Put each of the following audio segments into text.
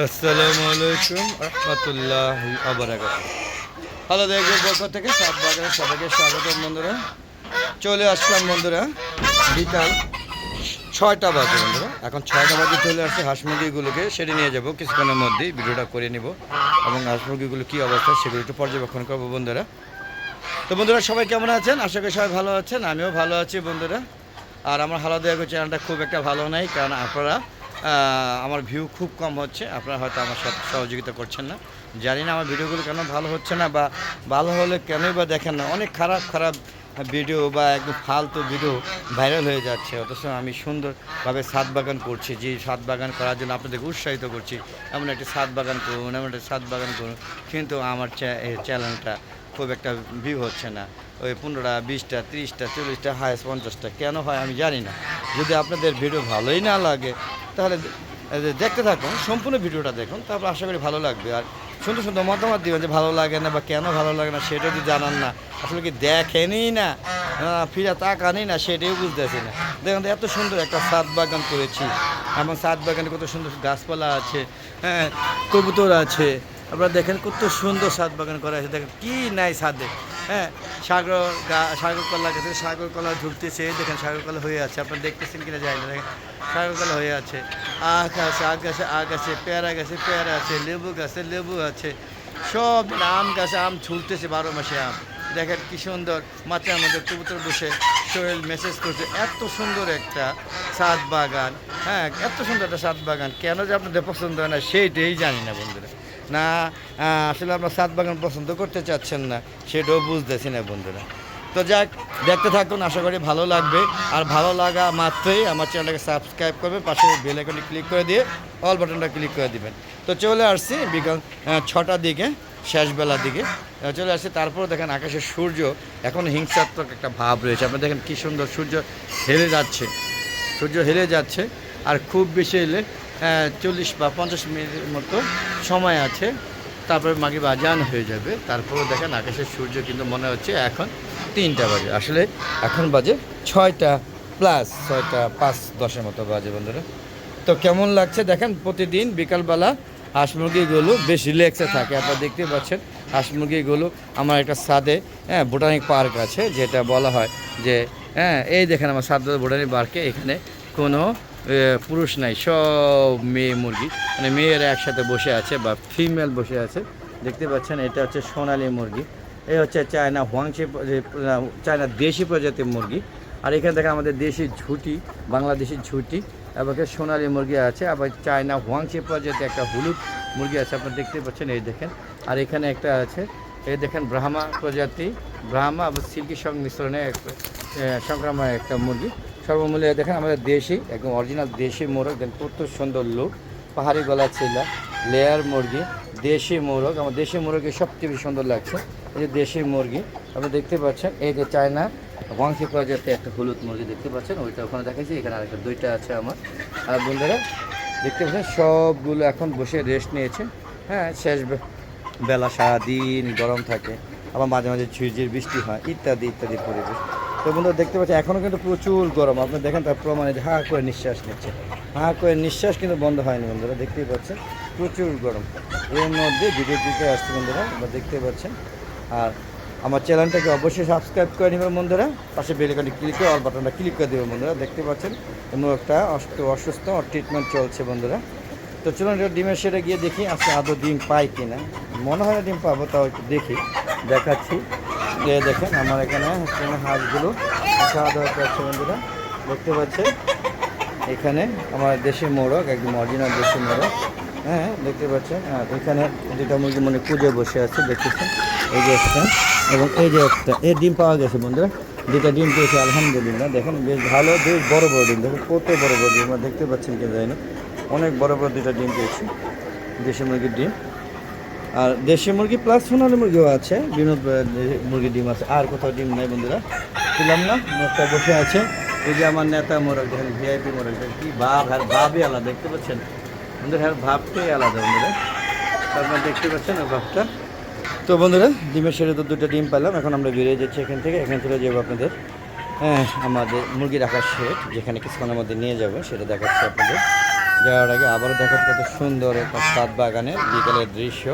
আসসালামু আলাইকুম রহমতুল্লাহ আবরাকাত হ্যালো দেখব পক্ষ থেকে সাত বাগানে সবাইকে স্বাগত বন্ধুরা। চলে আসলাম বন্ধুরা, বিকাল ছয়টা বাজে বন্ধুরা। এখন ছয়টা বাজে চলে আসছে, হাঁস মুরগিগুলোকে সেরে নিয়ে যাব। কিছুক্ষণের মধ্যেই ভিডিওটা করে নিব এবং হাঁস মুরগিগুলো কী অবস্থা সেগুলো একটু পর্যবেক্ষণ করব বন্ধুরা। তো বন্ধুরা, সবাই কেমন আছেন? আশা করি সবাই ভালো আছেন, আমিও ভালো আছি বন্ধুরা। আর আমার হালা দেওয়া চ্যানেলটা খুব একটা ভালো নাই, কারণ আপনারা আমার ভিউ খুব কম হচ্ছে। আপনারা হয়তো আমার সাথে সহযোগিতা করছেন না। জানি না আমার ভিডিওগুলো কেন ভালো হচ্ছে না বা ভালো হলে কেনই বা দেখেন না। অনেক খারাপ খারাপ ভিডিও বা একদম ফালতু ভিডিও ভাইরাল হয়ে যাচ্ছে। অথচ আমি সুন্দরভাবে সাত বাগান করছি। যে সাত বাগান করার জন্য আপনাদেরকে উৎসাহিত করছি। এমন একটি সাত বাগান করুন, এমন একটি সাত বাগান করুন। কিন্তু আমার চ্যানেলটা খুব একটা ভিউ হচ্ছে না। ওই পনেরোটা, বিশটা, তিরিশটা, চল্লিশটা হায়েস্ট পঞ্চাশটা কেন হয় আমি জানি না। যদি আপনাদের ভিডিও ভালোই না লাগে তাহলে দেখতে থাকুন, সম্পূর্ণ ভিডিওটা দেখুন, তারপর আশা করি ভালো লাগবে। আর সুন্দর সুন্দর মতামত দিবেন যে ভালো লাগে না বা কেন ভালো লাগে না, সেটা যদি জানান না, আসলে কি দেখেনি না? ফিরে তাকানি না সেটাই বুঝতেছি না। দেখুন এত সুন্দর একটা সাত বাগান করেছি, এবং সাত বাগানে কত সুন্দর গাছপালা আছে হ্যাঁ কবুতর আছে আপনারা দেখেন কত সুন্দর সাত বাগান করা আছে দেখেন কি নাই সাদে হ্যাঁ সাগর গা- সাগর কলা গাছে সাগর কলা ঝুলতেছে দেখেন সাগর কলা হয়ে আছে। আপনারা দেখতেছেন কিনা যায় না। দেখেন, সাগর কলা হয়ে আছে। আখ আছে, আখ গাছে আখ আছে, পেয়ারা গাছে পেয়ারা আছে, লেবু গাছে লেবু আছে। সব আম গাছে আম ঝুলতেছে বারো মাসে আম। দেখেন কি সুন্দর। মাথার মধ্যে কবুতর বসে সোহেল মেসেজ করছে, এত সুন্দর একটা সাত বাগান। হ্যাঁ এত সুন্দর একটা সাত বাগান। কেন যে আপনাদের পছন্দ হয় না, সেইটাই জানি না বন্ধুরা। না আসলে আপনার সাত বাগান পছন্দ করতে চাচ্ছেন না, সেটাও বুঝতেছি না বন্ধুরা। তো যাক, দেখতে থাকুন, আশা করি ভালো লাগবে। আর ভালো লাগা মাত্রই আমার চ্যানেলটাকে সাবস্ক্রাইব করবে পাশে বেল আইকনটি ক্লিক করে দিয়ে অল বাটনটা ক্লিক করে দিবেন। তো চলে আসছি বিকাল ছটার দিকে শেষবেলার দিকে। চলে আসছি, তারপর দেখেন আকাশের সূর্য, এখন হিংসাত্মক একটা ভাব রয়েছে। আপনি দেখেন কী সুন্দর সূর্য হেলে যাচ্ছে, সূর্য হেলে যাচ্ছে, আর খুব বেশি এলে চল্লিশ বা পঞ্চাশ মিনিটের মতো সময় আছে। তারপরে মাগে বাজান হয়ে যাবে। তারপরে দেখেন আকাশের সূর্য কিন্তু মনে হচ্ছে এখন তিনটা বাজে। আসলে এখন বাজে ছয়টা প্লাস ছয়টা পাঁচ, দশের মতো বাজে বন্ধুরা। তো কেমন লাগছে? দেখেন প্রতিদিন বিকালবেলা হাঁস মুরগিগুলো বেশ রিল্যাক্সে থাকে। আপনারা দেখতে পাচ্ছেন হাঁস মুরগিগুলো আমার একটা সাদে হ্যাঁ বোটানিক পার্ক আছে, যেটা বলা হয় যে হ্যাঁ এই দেখেন আমার সাদ বোটানিক পার্কে এখানে কোনো পুরুষ নাই, সব মেয়ে মুরগি। মানে মেয়েরা একসাথে বসে আছে বা ফিমেল বসে আছে। দেখতে পাচ্ছেন, এটা হচ্ছে সোনালি মুরগি। এই হচ্ছে চায়না হোয়াংশি চায়না দেশি প্রজাতির মুরগি। আর এখানে দেখেন আমাদের দেশি ঝুটি, বাংলাদেশি ঝুটি, এবং সোনালি মুরগি আছে, আবার চায়না হোয়াংশি প্রজাতির একটা হলুদ মুরগি আছে, আপনারা দেখতে পাচ্ছেন, এই দেখেন। আর এখানে একটা আছে, এই দেখেন ব্রাহ্মা প্রজাতি, ব্রাহ্মা আবার সিল্কি সংমিশ্রণে সংক্রামক একটা মুরগি। সর্বমূল্যে দেখেন আমাদের দেশি, একদম অরিজিনাল দেশি মোরগ। দেখেন কত সুন্দর লুক পাহাড়ি গলা ছিলা লেয়ার মুরগি, দেশি মোরগ। আমার দেশি মুরগি সবচেয়ে বেশি সুন্দর লাগছে। এই যে দেশি মুরগি, আপনি দেখতে পাচ্ছেন, এই যে চায়না, ওয়াংশি প্রজাতি একটা হলুদ মুরগি দেখতে পাচ্ছেন, ওইটা ওখানে দেখাচ্ছি এখানে আরেকটা, দুইটা আছে আমার। আর বন্ধুরা, দেখতে পাচ্ছেন, সবগুলো এখন বসে রেস্ট নিয়েছে। হ্যাঁ শেষ বেলা সারাদিন গরম থাকে, আবার মাঝে মাঝে ঝিরঝির বৃষ্টি হয়, ইত্যাদি ইত্যাদি পরিবেশ। তো বন্ধুরা দেখতে পাচ্ছেন এখনও কিন্তু প্রচুর গরম। আপনি দেখেন তার প্রমাণে হা করে নিঃশ্বাস নিচ্ছে। হা করে নিঃশ্বাস কিন্তু বন্ধ হয়নি বন্ধুরা, দেখতেই পাচ্ছেন, প্রচুর গরম। এর মধ্যে ভিডিও দিতে আসছে বন্ধুরা আমরা দেখতে পাচ্ছেন। আর আমার চ্যানেলটাকে অবশ্যই সাবস্ক্রাইব করে নেবেন বন্ধুরা। পাশে বেলিকানটি ক্লিক করে অল বাটনটা ক্লিক করে দেবেন বন্ধুরা, দেখতে পাচ্ছেন। এমন একটা অসুস্থ ট্রিটমেন্ট চলছে বন্ধুরা। তো চলুন, এটা ডিমের সেটা গিয়ে দেখি, আজকে আদৌ ডিম পাই কিনা। মনে হয় না ডিম পাবো, তাও একটু দেখি, দেখাচ্ছি। যে দেখেন আমার এখানে হচ্ছে হাঁসগুলো খাওয়া দাওয়া করছে বন্ধুরা। দেখতে পাচ্ছেন? এখানে আমার দেশি মোরগ, একদম অরিজিনাল দেশি মোরগ। হ্যাঁ দেখতে পাচ্ছেন? আর এখানে দুটা মুরগি মানে কুজে বসে আছে, দেখতেছেন? এই যে একটা এবং এই যে একটা। এই ডিম পাওয়া গেছে বন্ধুরা। দুটা ডিম পেয়েছে, আলহামদুলিল্লাহ। দেখেন, বেশ ভালো, বেশ বড় বড় ডিম। দেখুন, কত বড় বড় ডিম। আমরা দেখতে পাচ্ছেন কেন জানি? না অনেক বড় বড় দুটা ডিম পেয়েছি। দেশি মুরগির ডিম। আর দেশি মুরগি প্লাস সোনালি মুরগিও আছে বিভিন্ন মুরগির ডিম আছে। আর কোথাও ডিম নাই বন্ধুরা। পেলাম না মোরগটা বসে আছে। এই যে আমার নেতা মোরগ, দেখেন ভিআইপি মোরগ, দেখেন কি ভাব আর ভাবই আলাদা, দেখতে পাচ্ছেন? বন্ধুরা হ্যাঁ ভাবটাই আলাদা বন্ধুরা। আপনারা দেখতে পাচ্ছেন ওই ভাবটা তো বন্ধুরা, ডিমের সেরে তো দুটো ডিম পেলাম এখন আমরা বেরিয়ে যাচ্ছি এখান থেকে। এখান থেকে যাব আপনাদের হ্যাঁ আমাদের মুরগি রাখার শেড, যেখানে কিছুক্ষণের মধ্যে নিয়ে যাব, সেটা দেখাচ্ছি আপনাদের। যাওয়ার আগে আবারও দেখো কত সুন্দর একটা সাত বাগানের বিকেলের দৃশ্য।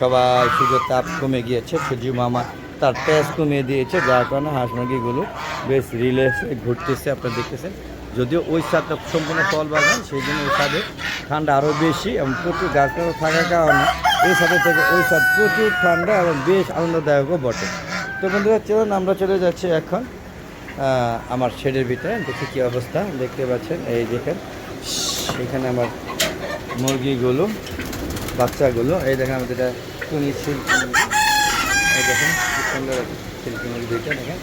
সবাই সূর্যের তাপ কমে গিয়েছে সূর্য মামা তার তেজ কমিয়ে দিয়েছে, যার কারণে হাঁস মুরগিগুলো বেশ রিল্যাক্সে ঘুরতেছে, আপনারা দেখতেছেন। যদিও ওই ছাদটা সম্পূর্ণ ফল বাগান, সেই জন্য ওই ছাদে ঠান্ডা আরও বেশি এবং প্রচুর গাছপালা থাকার কারণে এই ছাদের থেকে ওই ছাদ প্রচুর ঠান্ডা এবং বেশ আনন্দদায়কও বটে। তো বন্ধুরা, চলুন আমরা চলে যাচ্ছি এখন আমার শেডের ভিতরে। দেখি কী অবস্থা, দেখতে পাচ্ছেন, এই দেখেন। এখানে আমার মুরগিগুলো, বাচ্চাগুলো, এই দেখেন আমাদের এটা টুনি সিল্ক এই দেখেন সুন্দর সিল্কি মুরগি দুইটা, দেখেন,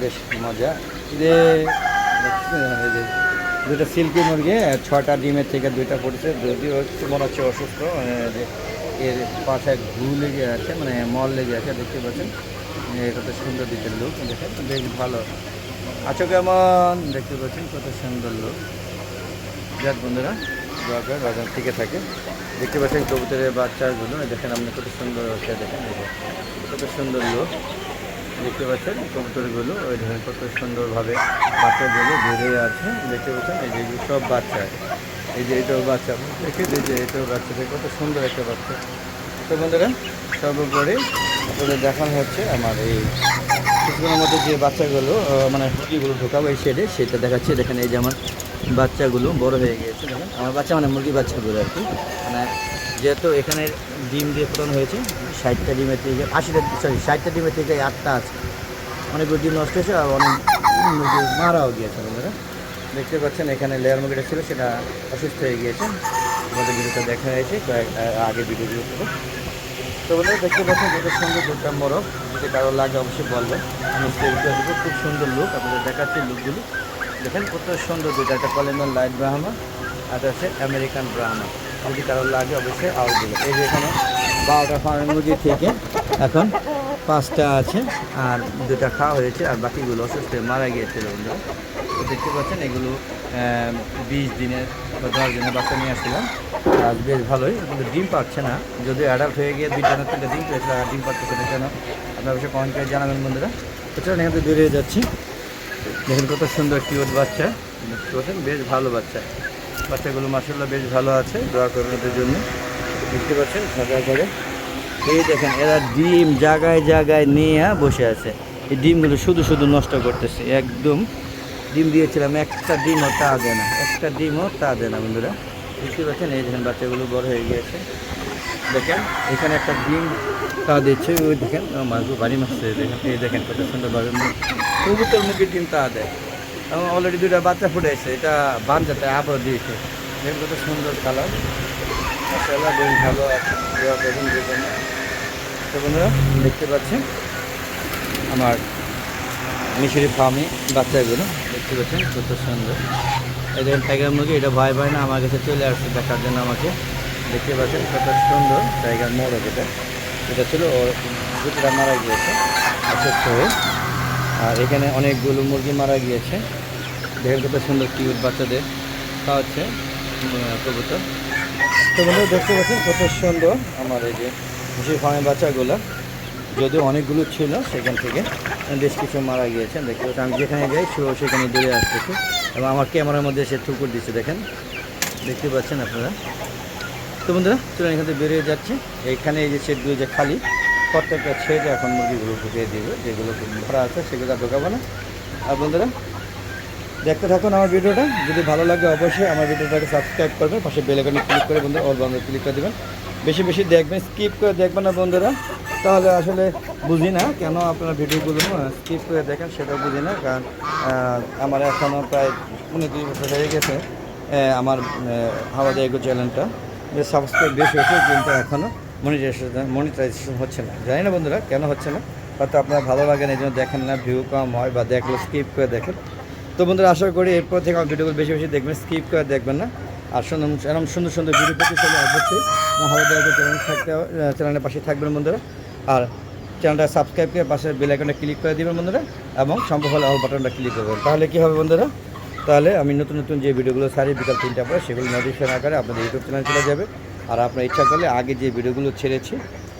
বেশ মজা। যে? এই যে দুটো সিল্কি মুরগি ছটা ডিমের থেকে দুইটা পড়েছে, যদিও একটু মনে হচ্ছে অসুস্থ মানে যে এর পাশে ঘু লেগে আছে মানে মল লেগে আছে, দেখতে পাচ্ছেন। কত সুন্দর দিতে লোক দেখেন, বেশ ভালো। আছো কেমন? দেখতে পাচ্ছেন কত সুন্দর লোক যাক বন্ধুরা দোয়া করে বাজার থেকে থাকে। দেখতে পাচ্ছেন কবুতরের বাচ্চাগুলো। দেখেন আপনি কত সুন্দর হচ্ছে দেখেন কত সুন্দর লোক। দেখতে পাচ্ছেন কবুতরগুলো, ওই দেখেন কত সুন্দরভাবে বাচ্চাগুলো বেড়ে আছে। দেখতে পাচ্ছেন এই যে সব বাচ্চা। এই যে এটাও বাচ্চা। দেখে এই যে, এটাও বাচ্চা। দেখে কত সুন্দর একটা বাচ্চা। তো বন্ধুরা, সর্বোপরি আপনাদের দেখানো হচ্ছে আমার এই কিছুক্ষণের মধ্যে যে বাচ্চাগুলো মানে মুরগিগুলো ঢোকাবো এই শেডে সেটা দেখাচ্ছে। দেখেন এই যে আমার বাচ্চাগুলো বড় হয়ে গিয়েছে, দেখেন। আমার বাচ্চা মানে মুরগি বাচ্চাগুলো আর কি। মানে যেহেতু এখানে ডিম দিয়ে ফোটানো হয়েছে, ষাটটা ডিমের থেকে, আশিটা সরি ষাটটা ডিমের থেকে আটটা আছে। অনেকগুলো ডিম নষ্ট হয়েছে আর অনেক মুরগি মারাও গিয়েছে বন্ধুরা দেখতে পাচ্ছেন এখানে লেয়ার মুরগিটা ছিল, সেটা অসুস্থ হয়ে গিয়েছে। আমাদের ভিডিওটা দেখা হয়েছে, কয়েক আগে ভিডিওগুলো থেকে তো বন্ধুরা, দেখতে পাচ্ছেন কত সুন্দর দুটা মোরগ। যদি কারও লাগে, অবশ্যই বলবে। আমি খুব সুন্দর লুক আপনাদের দেখাচ্ছি লুকগুলো দেখেন কত সুন্দর দুটো একটা কলেমের লাইট ব্রাহ্মা আর হচ্ছে আমেরিকান ব্রাহ্মা যদি কারোর লাগে অবশ্যই আউট দিবে এই যে এখানে বারোটা ফার্মের মুরগি থেকে এখন পাঁচটা আছে, আর দুটা খাওয়া হয়েছে, আর বাকিগুলো অসুস্থ মারা গিয়েছিল বন্ধুরা। তো দেখতে পাচ্ছেন এগুলো বিশ দিনের বা দশ দিনের বাচ্চা নিয়ে আসছিলাম। আর বেশ ভালোই, কিন্তু ডিম পাচ্ছে না। যদি অ্যাডাল্ট হয়ে গিয়ে দুইটা না তিনটা ডিম পেয়েছে আর ডিম পাচ্ছে কেন আপনার অবশ্যই কমেন্ট করে জানাবেন বন্ধুরা। তো চলুন এখান থেকে বেরিয়ে যাচ্ছি। দেখুন কত সুন্দর কিউট বাচ্চা। দেখতে পাচ্ছেন, বেশ ভালো বাচ্চা। বাচ্চাগুলো মাসাল্লাহ বেশ ভালো আছে, দোয়া করবেন ওদের জন্য। দেখতে পাচ্ছেন ঝাঁকা করে। এই দেখেন, এরা ডিম জায়গায় জায়গায় নিয়ে বসে আছে। এই ডিমগুলো শুধু শুধু নষ্ট করতেছে, একদম। ডিম দিয়েছিলাম, একটা ডিমও তা দেয় না, একটা ডিমও তা দেয় না, বন্ধুরা। দেখতে পাচ্ছেন, এই দেখেন, বাচ্চাগুলো বড় হয়ে গিয়েছে। দেখেন, এখানে একটা ডিম তা দিচ্ছে, ওই দেখেন মাছগুলো বাড়ি মারছে, দেখেন, এই দেখেন কত সুন্দরভাবে কবুতর মুখের ডিম তা দেয় এবং অলরেডি দুটা বাচ্চা ফুটেছে এটা বাচ্চাতে আবার দিয়েছে। দেখেন কত সুন্দর কালার দেখতে পাচ্ছেন আমার মিশরি ফার্মে বাচ্চাগুলো। দেখতে পাচ্ছেন কত সুন্দর। এই দেখেন টাইগার মুরগি, এটা ভয় পায় না, আমার কাছে চলে আসছে দেখার জন্য আমাকে। দেখতে পাচ্ছেন কত সুন্দর টাইগার মোরগ এটা এটা ছিল ওর দুটোটা মারা গিয়েছে, অসুস্থ হয়ে। আর এখানে অনেকগুলো মুরগি মারা গিয়েছে। দেখেন কত সুন্দর কিউট বাচ্চাদের। তা হচ্ছে কবুতর। তো বন্ধুরা, দেখতে পাচ্ছেন কত সুন্দর আমার এই যে মিশরি ফার্মের বাচ্চাগুলো। যদিও অনেকগুলো ছিল সেখান থেকে বেশ কিছু মারা গিয়েছে। দেখতে পাচ্ছি আমি যেখানে যাই সেও সেখানে দূরে আসতেছি। এবং আমার ক্যামেরার মধ্যে সে ঠুকুর দিচ্ছে, দেখেন। দেখতে পাচ্ছেন আপনারা? তো বন্ধুরা, চলুন এখান থেকে বেরিয়ে যাচ্ছে। এইখানে এই যে সেটগুলো যে খালি প্রত্যেকটা ছেড়ে এখন মুরগিগুলো ঢুকিয়ে দিবে, যেগুলো ভরা আছে সেগুলো ঢোকাবো না। আর বন্ধুরা, দেখতে থাকুন আমার ভিডিওটা। যদি ভালো লাগে অবশ্যই আমার ভিডিওটাকে সাবস্ক্রাইব করবেন, পাশে বেলাকনে ক্লিক করে বন্ধুরা অল বাংলা ক্লিক করে দেবেন। বেশি বেশি দেখবেন স্কিপ করে দেখবেন না বন্ধুরা। তাহলে আসলে বুঝি না কেন আপনারা ভিডিওগুলো স্কিপ করে দেখেন সেটাও বুঝি না। কারণ আমার এখনও প্রায় দুই বছর হয়ে গেছে আমার হাওয়া দেয় চ্যানেলটা সাবস্ক্রাইব বেশি হয়েছে কিন্তু এখনও মনিটাইজেশন মনিটাইজেশন হচ্ছে না। জানি না বন্ধুরা কেন হচ্ছে না, হয়তো আপনারা ভালো লাগে না, এই জন্য দেখেন না ভিউ কম হয় বা দেখলে স্কিপ করে দেখেন। তো বন্ধুরা আশা করি এরপর থেকে আমার ভিডিওগুলো বেশি বেশি দেখবেন স্কিপ করে দেখবেন না। আর সুন্দর এরকম সুন্দর সুন্দর ভিডিও পেতে চলে অবশ্যই দেওয়া চ্যানেল থাকতে চ্যানেলের পাশে থাকবেন বন্ধুরা। আর চ্যানেলটা সাবস্ক্রাইব করে পাশে বেল আইকনটা ক্লিক করে দিবেন বন্ধুরা, এবং সম্ভব হলে অল বাটনটা ক্লিক করবেন। তাহলে কী হবে বন্ধুরা? তাহলে আমি নতুন নতুন যে ভিডিওগুলো সারি বিকাল তিনটা পরে, সেগুলো নোটিফিকেশন আকারে আপনাদের ইউটিউব চ্যানেল চলে যাবে। আর আপনার ইচ্ছা করলে আগে যে ভিডিওগুলো ছেড়েছি,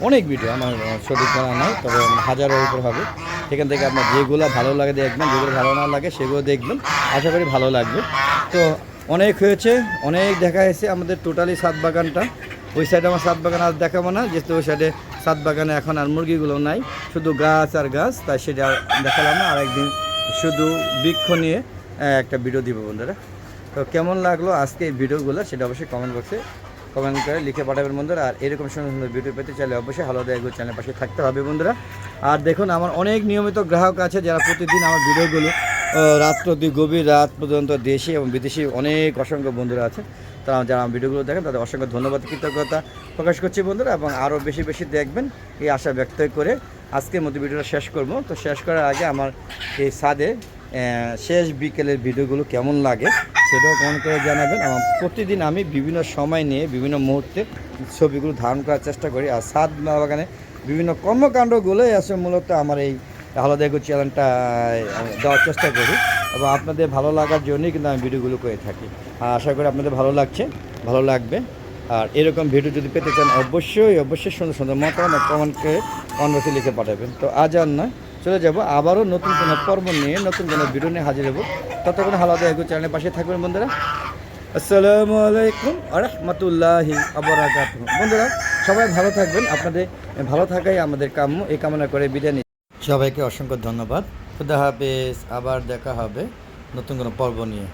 অনেক ভিডিও আমার সঠিক জানা নাই, তবে হাজারের উপর হবে। সেখান থেকে আপনার যেগুলো ভালো লাগে দেখবেন, যেগুলো ভালো না লাগে সেগুলো দেখবেন। আশা করি ভালো লাগবে। তো অনেক হয়েছে, অনেক দেখা হয়েছে আমাদের টোটালি সাত বাগানটা। ওই সাইডে আমার সাত বাগান আর দেখাবো না, যেহেতু ওই সাইডে সাত বাগানে এখন আর মুরগিগুলো নাই। শুধু গাছ আর গাছ, তাই সেটা দেখালাম না আর একদিন শুধু বৃক্ষ নিয়ে একটা ভিডিও দিব বন্ধুরা। তো কেমন লাগল আজকে এই ভিডিওগুলো সেটা অবশ্যই কমেন্ট বক্সে কমেন্ট করে লিখে পাঠাবেন বন্ধুরা। আর এরকম সুন্দর সুন্দর ভিডিও পেতে চাইলে অবশ্যই হালো দেয় চ্যানেল পাশে থাকতে হবে বন্ধুরা। আর দেখুন, আমার অনেক নিয়মিত গ্রাহক আছে যারা প্রতিদিন আমার ভিডিওগুলো রাত প্রতি গভীর রাত পর্যন্ত দেশি এবং বিদেশি অনেক অসংখ্য বন্ধুরা আছে। তারা যারা আমার ভিডিওগুলো দেখেন, তাদের অসংখ্য ধন্যবাদ, কৃতজ্ঞতা প্রকাশ করছি বন্ধুরা। এবং আরও বেশি বেশি দেখবেন, এই আশা ব্যক্ত করে আজকের মতো ভিডিওটা শেষ করব। তো শেষ করার আগে আমার এই সাদে শেষ বিকেলের ভিডিওগুলো কেমন লাগে সেটাও কমেন্ট করে জানাবেন। আমার প্রতিদিন আমি বিভিন্ন সময় নিয়ে বিভিন্ন মুহূর্তে ছবিগুলো ধারণ করার চেষ্টা করি। আর সাদ বাগানে বিভিন্ন কর্মকাণ্ডগুলোই আছে মূলত আমার এই আলাদা এগো চ্যানেলটা দেওয়ার চেষ্টা করি। এবং আপনাদের ভালো লাগার জন্যই কিন্তু আমি ভিডিওগুলো করে থাকি। আর আশা করি আপনাদের ভালো লাগছে, ভালো লাগবে। আর এরকম ভিডিও যদি পেতে চান, অবশ্যই অবশ্যই সুন্দর সুন্দর মতামত কমেন্ট করে কনভার্সে লিখে পাঠাবেন। তো আজ আর নয়, চলে যাব আবারও নতুন কোনো পর্ব নিয়ে, নতুন কোনো ভিডিও নিয়ে হাজির হব। ততক্ষণ হালাদা চ্যানেলের পাশে থাকবেন বন্ধুরা। আসসালামু আলাইকুম রহমতুল্লাহি আবরাকাত বন্ধুরা, সবাই ভালো থাকবেন, আপনাদের ভালো থাকাই আমাদের কাম্য, এই কামনা করে বিদায় নিই সবাইকে অসংখ্য ধন্যবাদ। খুদা হাফেজ, আবার দেখা হবে নতুন কোনো পর্ব নিয়ে।